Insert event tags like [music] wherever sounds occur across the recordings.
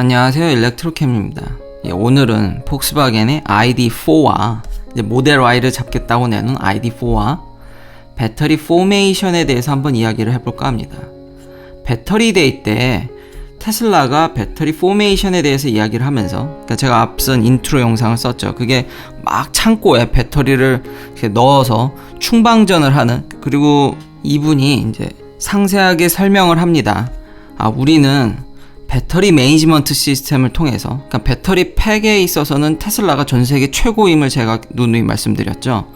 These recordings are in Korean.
안녕하세요 일렉트로캠입니다. 예, 오늘은 폭스바겐의 ID4와 모델 Y를 잡겠다고 내놓은 ID4와 배터리 포메이션에 대해서 한번 이야기를 해볼까 합니다. 배터리 데이 때 테슬라가 배터리 포메이션에 대해서 이야기를 하면서 그러니까 제가 앞선 인트로 영상을 썼죠. 그게 막 창고에 배터리를 넣어서 충방전을 하는 그리고 이분이 이제 상세하게 설명을 합니다. 아 우리는 배터리 매니지먼트 시스템을 통해서 그러니까 배터리 팩에 있어서는 테슬라가 전 세계 최고임을 제가 누누이 말씀드렸죠.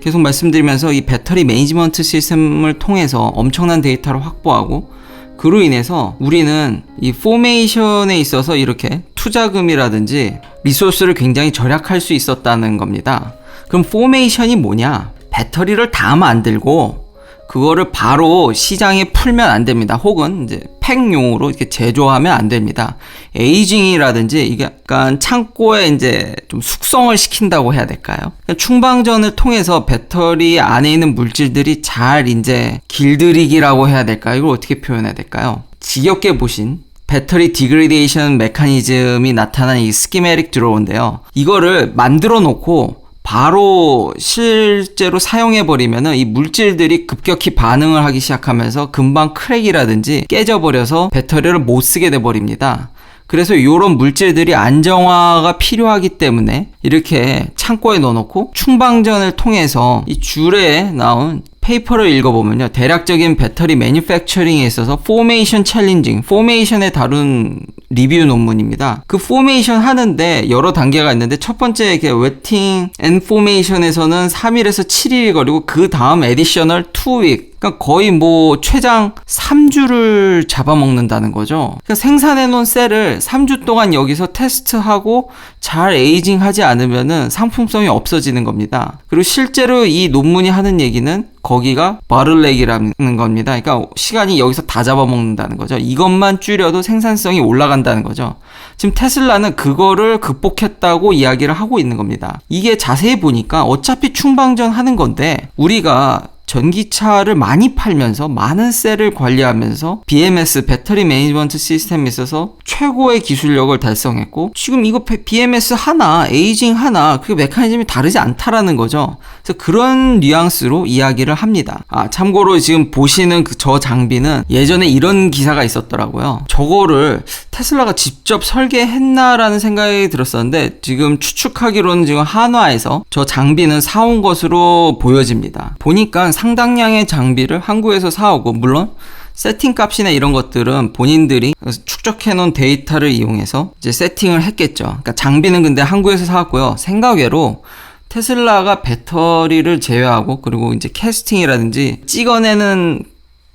계속 말씀드리면서 이 배터리 매니지먼트 시스템을 통해서 엄청난 데이터를 확보하고 그로 인해서 우리는 이 포메이션에 있어서 이렇게 투자금이라든지 리소스를 굉장히 절약할 수 있었다는 겁니다. 그럼 포메이션이 뭐냐? 배터리를 다 만들고 그거를 바로 시장에 풀면 안 됩니다. 혹은 이제 팩용으로 이렇게 제조하면 안 됩니다. 에이징이라든지 이게 약간 창고에 이제 좀 숙성을 시킨다고 해야 될까요? 충방전을 통해서 배터리 안에 있는 물질들이 잘 이제 길들이기라고 해야 될까요? 이걸 어떻게 표현해야 될까요? 지겹게 보신 배터리 디그레이션 메커니즘이 나타난 이 스키메릭 드로우인데요. 이거를 만들어 놓고 바로 실제로 사용해 버리면은 이 물질들이 급격히 반응을 하기 시작하면서 금방 크랙이라든지 깨져 버려서 배터리를 못 쓰게 돼 버립니다. 그래서 이런 물질들이 안정화가 필요하기 때문에 이렇게 창고에 넣어놓고 충방전을 통해서 이 줄에 나온 페이퍼를 읽어보면요. 대략적인 배터리 매니팩처링에 있어서 포메이션 챌린징, 포메이션에 다룬 리뷰 논문입니다. 그 포메이션 하는데 여러 단계가 있는데 첫 번째 이렇게 웨팅 앤 포메이션에서는 3일에서 7일이 걸리고 그 다음 에디셔널 2윅 그러니까 거의 뭐 최장 3주를 잡아먹는다는 거죠. 그러니까 생산해 놓은 셀을 3주 동안 여기서 테스트하고 잘 에이징하지 않으면은 상품성이 없어지는 겁니다. 그리고 실제로 이 논문이 하는 얘기는 거기가 바를렉이라는 겁니다. 그러니까 시간이 여기서 다 잡아먹는다는 거죠. 이것만 줄여도 생산성이 올라간다는 거죠. 지금 테슬라는 그거를 극복했다고 이야기를 하고 있는 겁니다. 이게 자세히 보니까 어차피 충방전 하는 건데 우리가 전기차를 많이 팔면서 많은 셀을 관리하면서 BMS 배터리 매니지먼트 시스템에 있어서 최고의 기술력을 달성했고 지금 이거 BMS 하나 에이징 하나 그 메커니즘이 다르지 않다라는 거죠. 그래서 그런 뉘앙스로 이야기를 합니다. 아 참고로 지금 보시는 그 저 장비는 예전에 이런 기사가 있었더라고요. 저거를 테슬라가 직접 설계했나라는 생각이 들었었는데 지금 추측하기로는 지금 한화에서 저 장비는 사온 것으로 보여집니다. 보니까 상당량의 장비를 한국에서 사오고 물론 세팅 값이나 이런 것들은 본인들이 축적해 놓은 데이터를 이용해서 이제 세팅을 했겠죠. 그러니까 장비는 근데 한국에서 사왔고요. 생각외로 테슬라가 배터리를 제외하고 그리고 이제 캐스팅이라든지 찍어내는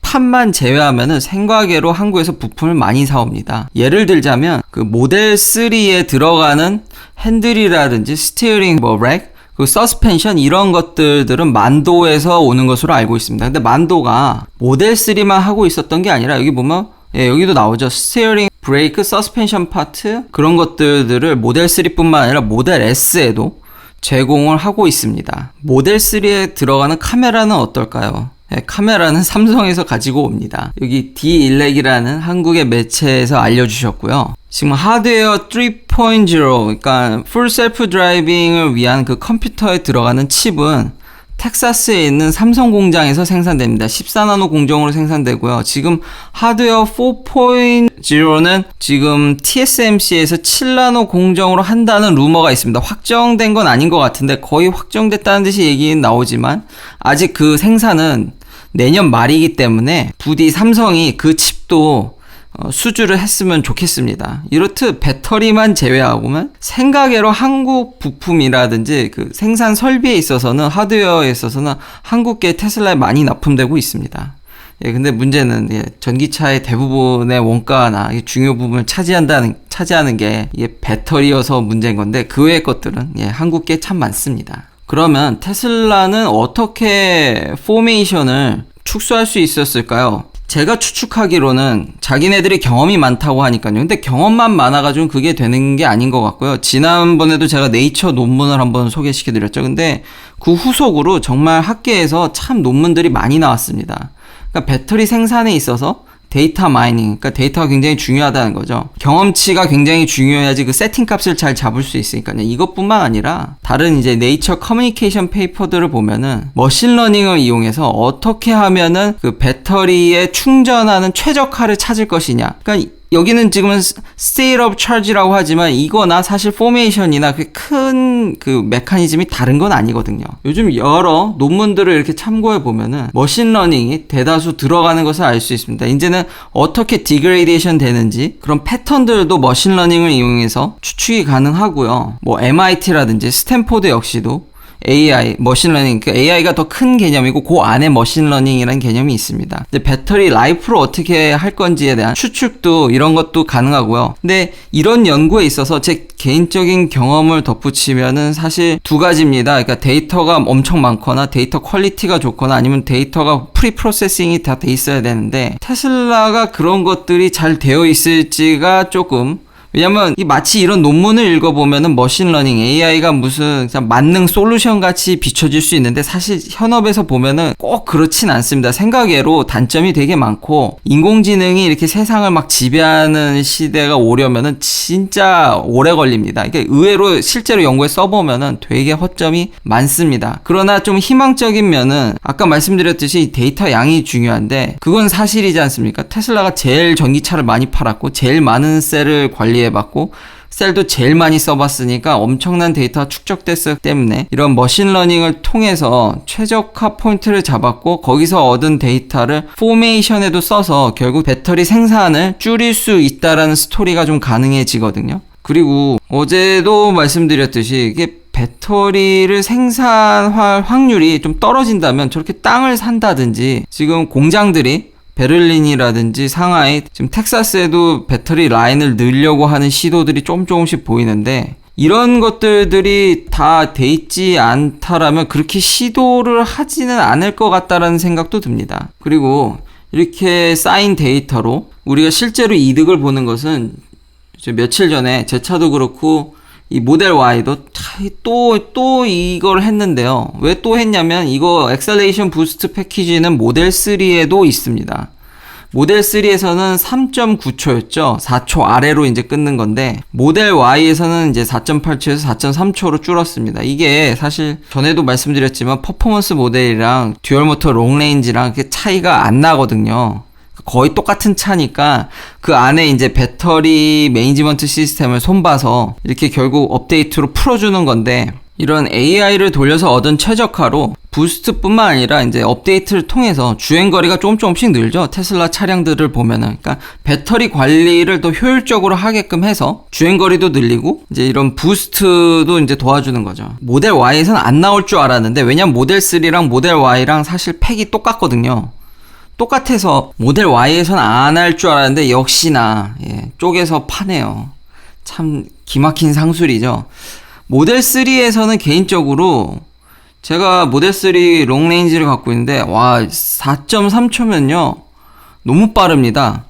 판만 제외하면은 생과계로 한국에서 부품을 많이 사옵니다. 예를 들자면 그 모델 3에 들어가는 핸들이라든지 스티어링 뭐 렉, 그 서스펜션 이런 것들들은 만도에서 오는 것으로 알고 있습니다. 근데 만도가 모델 3만 하고 있었던 게 아니라 여기 보면 예, 여기도 나오죠. 스티어링, 브레이크, 서스펜션 파트 그런 것들을 모델 3뿐만 아니라 모델 S에도 제공을 하고 있습니다. 모델 3에 들어가는 카메라는 어떨까요? 네, 카메라는 [laughs] 삼성에서 가지고 옵니다. 여기 D1렉이라는 한국의 매체에서 알려주셨고요. 지금 하드웨어 3.0, 그러니까 풀 셀프 드라이빙을 위한 그 컴퓨터에 들어가는 칩은 텍사스에 있는 삼성 공장에서 생산됩니다. 14나노 공정으로 생산되고요. 지금 하드웨어 4.0는 지금 TSMC에서 7나노 공정으로 한다는 루머가 있습니다. 확정된 건 아닌 것 같은데 거의 확정됐다는 듯이 얘기는 나오지만 아직 그 생산은 내년 말이기 때문에 부디 삼성이 그 칩도 어, 수주를 했으면 좋겠습니다. 이렇듯 배터리만 제외하고만 생각외로 한국 부품이라든지 그 생산 설비에 있어서는 하드웨어에 있어서는 한국계 테슬라에 많이 납품되고 있습니다. 예, 근데 문제는 예, 전기차의 대부분의 원가나 중요 부분을 차지한다는 차지하는 게 이게 배터리여서 문제인 건데 그 외의 것들은 예, 한국계 참 많습니다. 그러면 테슬라는 어떻게 포메이션을 축소할 수 있었을까요? 제가 추측하기로는 자기네들이 경험이 많다고 하니까요. 근데 경험만 많아가지고 그게 되는 게 아닌 것 같고요. 지난번에도 제가 네이처 논문을 한번 소개시켜드렸죠. 근데 그 후속으로 정말 학계에서 참 논문들이 많이 나왔습니다. 그러니까 배터리 생산에 있어서 데이터 마이닝, 그러니까 데이터가 굉장히 중요하다는 거죠. 경험치가 굉장히 중요해야지 그 세팅 값을 잘 잡을 수 있으니까요. 이것뿐만 아니라 다른 이제 네이처 커뮤니케이션 페이퍼들을 보면은 머신러닝을 이용해서 어떻게 하면은 그 배터리에 충전하는 최적화를 찾을 것이냐. 그러니까 여기는 지금은 of charge라고 하지만 이거나 사실 포메이션이나 그큰그 메커니즘이 다른 건 아니거든요. 요즘 여러 논문들을 이렇게 참고해 보면은 머신러닝이 대다수 들어가는 것을 알 수 있습니다. 이제는 어떻게 디그레이데이션 되는지 그런 패턴들도 머신러닝을 이용해서 추측이 가능하고요. 뭐 MIT라든지 스탠포드 역시도 AI, 머신러닝, 그 AI가 더 큰 개념이고 그 안에 머신러닝이라는 개념이 있습니다. 근데 배터리 라이프를 어떻게 할 건지에 대한 추측도 이런 것도 가능하고요. 근데 이런 연구에 있어서 제 개인적인 경험을 덧붙이면은 사실 두 가지입니다. 그러니까 데이터가 엄청 많거나 데이터 퀄리티가 좋거나 아니면 데이터가 프리 프로세싱이 다 돼 있어야 되는데 테슬라가 그런 것들이 잘 되어 있을지가 조금 왜냐면 이 마치 이런 논문을 읽어보면은 머신러닝 AI가 무슨 만능 솔루션 같이 비춰질 수 있는데 사실 현업에서 보면은 꼭 그렇진 않습니다. 생각외로 단점이 되게 많고 인공지능이 이렇게 세상을 막 지배하는 시대가 오려면은 진짜 오래 걸립니다. 이게 의외로 실제로 연구에 써보면은 되게 허점이 많습니다. 그러나 좀 희망적인 면은 아까 말씀드렸듯이 데이터 양이 중요한데 그건 사실이지 않습니까? 테슬라가 제일 전기차를 많이 팔았고 제일 많은 셀을 관리 관리해봤고 셀도 제일 많이 써봤으니까 엄청난 데이터가 축적됐기 때문에 이런 머신러닝을 통해서 최적화 포인트를 잡았고 거기서 얻은 데이터를 포메이션에도 써서 결국 배터리 생산을 줄일 수 있다라는 스토리가 좀 가능해지거든요. 그리고 어제도 말씀드렸듯이 이게 배터리를 생산할 확률이 좀 떨어진다면 저렇게 땅을 산다든지 지금 공장들이 베를린이라든지 상하이, 지금 텍사스에도 배터리 라인을 늘려고 하는 시도들이 좀 조금씩 보이는데 이런 것들이 다 돼 있지 않다라면 그렇게 시도를 하지는 않을 것 같다라는 생각도 듭니다. 그리고 이렇게 쌓인 데이터로 우리가 실제로 이득을 보는 것은 며칠 전에 제 차도 그렇고 이 모델 Y도 또, 또 이걸 했는데요. 왜 또 했냐면 이거 엑셀레이션 부스트 패키지는 모델 3에도 있습니다. 모델 3에서는 3.9초였죠. 4초 아래로 이제 끊는 건데 모델 Y에서는 이제 4.8초에서 4.3초로 줄었습니다. 이게 사실 전에도 말씀드렸지만 퍼포먼스 모델이랑 듀얼 모터 롱레인지랑 차이가 안 나거든요. 거의 똑같은 차니까 그 안에 이제 배터리 매니지먼트 시스템을 손봐서 이렇게 결국 업데이트로 풀어주는 건데 이런 AI를 돌려서 얻은 최적화로 부스트뿐만 아니라 이제 업데이트를 통해서 주행 거리가 조금 조금씩 늘죠. 테슬라 차량들을 보면은 그러니까 배터리 관리를 더 효율적으로 하게끔 해서 주행 거리도 늘리고 이제 이런 부스트도 이제 도와주는 거죠. 모델 Y에서는 안 나올 줄 알았는데 왜냐면 모델 3랑 모델 Y랑 사실 팩이 똑같거든요. 똑같아서 모델 Y에서는 안할 줄 알았는데 역시나 예, 쪼개서 파네요. 참 기막힌 상술이죠. 모델 3에서는 개인적으로 제가 모델 3 롱레인지를 갖고 있는데 와 4.3초면요 너무 빠릅니다.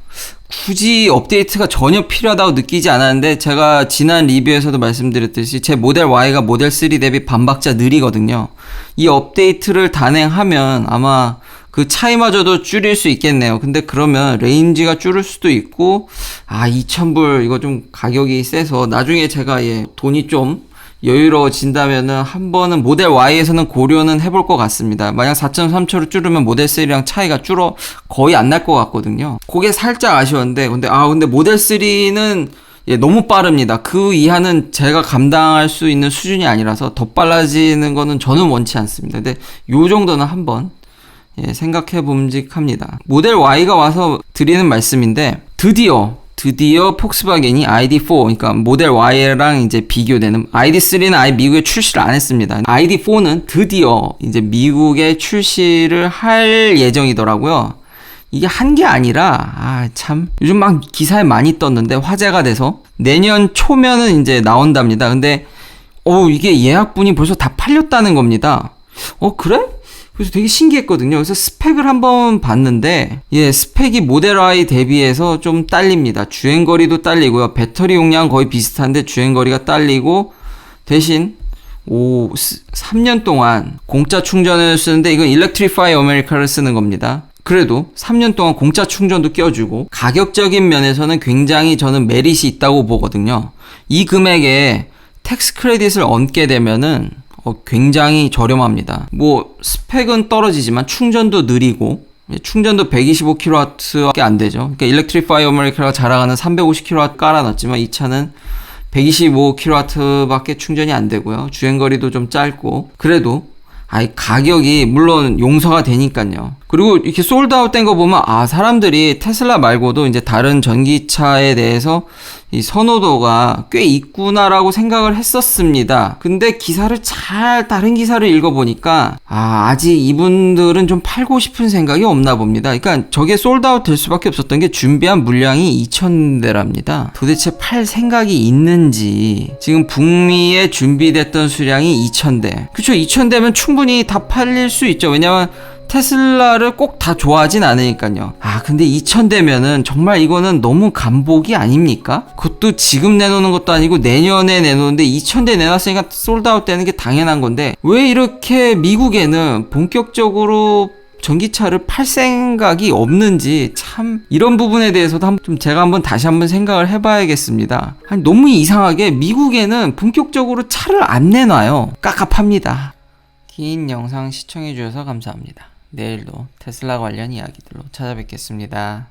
굳이 업데이트가 전혀 필요하다고 느끼지 않았는데 제가 지난 리뷰에서도 말씀드렸듯이 제 모델 Y가 모델 3 대비 반박자 느리거든요. 이 업데이트를 단행하면 아마 그 차이마저도 줄일 수 있겠네요. 근데 그러면 레인지가 줄을 수도 있고 아 2,000불 이거 좀 가격이 세서 나중에 제가 예 돈이 좀 여유로워진다면은 한 번은 모델 Y에서는 고려는 해볼 것 같습니다. 만약 4.3초로 줄으면 모델 3랑 차이가 줄어 거의 안 날 것 같거든요. 그게 살짝 아쉬웠는데 근데 아 근데 모델 3는 예, 너무 빠릅니다. 그 이하는 제가 감당할 수 있는 수준이 아니라서 더 빨라지는 거는 저는 원치 않습니다. 근데 요 정도는 한번 예, 생각해 봄직합니다. 모델 Y가 와서 드리는 말씀인데 드디어 드디어 폭스바겐이 ID4 그러니까 모델 Y랑 이제 비교되는 ID3는 아예 미국에 출시를 안 했습니다. ID4는 드디어 이제 미국에 출시를 할 예정이더라고요. 이게 한 게 아니라 아 참 요즘 막 기사에 많이 떴는데 화제가 돼서 내년 초면은 이제 나온답니다. 근데 어 이게 예약분이 벌써 다 팔렸다는 겁니다. 어 그래? 그래서 되게 신기했거든요. 그래서 스펙을 한번 봤는데, 예, 스펙이 모델 Y 대비해서 좀 딸립니다. 주행거리도 딸리고요. 배터리 용량 거의 비슷한데 주행거리가 딸리고, 대신, 오, 3년 동안 공짜 충전을 쓰는데, 이건 일렉트리파이 아메리카를 쓰는 겁니다. 그래도 3년 동안 공짜 충전도 껴주고 가격적인 면에서는 굉장히 저는 메릿이 있다고 보거든요. 이 금액에 텍스 크레딧을 얹게 되면은 어, 굉장히 저렴합니다. 뭐 스펙은 떨어지지만 충전도 느리고 충전도 125kW밖에 안 되죠. 그러니까 일렉트리파이 어메리카가 자랑하는 350kW 깔아놨지만 이 차는 125kW밖에 충전이 안 되고요. 주행거리도 좀 짧고 그래도 아이 가격이 물론 용서가 되니까요. 그리고 이렇게 솔드아웃 된 거 보면 아 사람들이 테슬라 말고도 이제 다른 전기차에 대해서 이 선호도가 꽤 있구나라고 생각을 했었습니다. 근데 기사를 잘 다른 기사를 읽어보니까 아 아직 이분들은 좀 팔고 싶은 생각이 없나 봅니다. 그러니까 저게 솔드아웃 될 수밖에 없었던 게 준비한 물량이 2,000대랍니다. 도대체 팔 생각이 있는지 지금 북미에 준비됐던 수량이 2,000대. 그쵸 2,000대면 충분히 다 팔릴 수 있죠. 왜냐면 테슬라를 꼭 다 좋아하진 않으니까요. 아, 근데 2000대면은 정말 이거는 너무 간복이 아닙니까? 그것도 지금 내놓는 것도 아니고 내년에 내놓는데 2000대 내놨으니까 솔드아웃 되는 게 당연한 건데 왜 이렇게 미국에는 본격적으로 전기차를 팔 생각이 없는지 참 이런 부분에 대해서도 한번 좀 제가 한번 다시 한번 생각을 해봐야겠습니다. 아니, 너무 이상하게 미국에는 본격적으로 차를 안 내놔요. 깝깝합니다. 긴 영상 시청해주셔서 감사합니다. 내일도 테슬라 관련 이야기들로 찾아뵙겠습니다.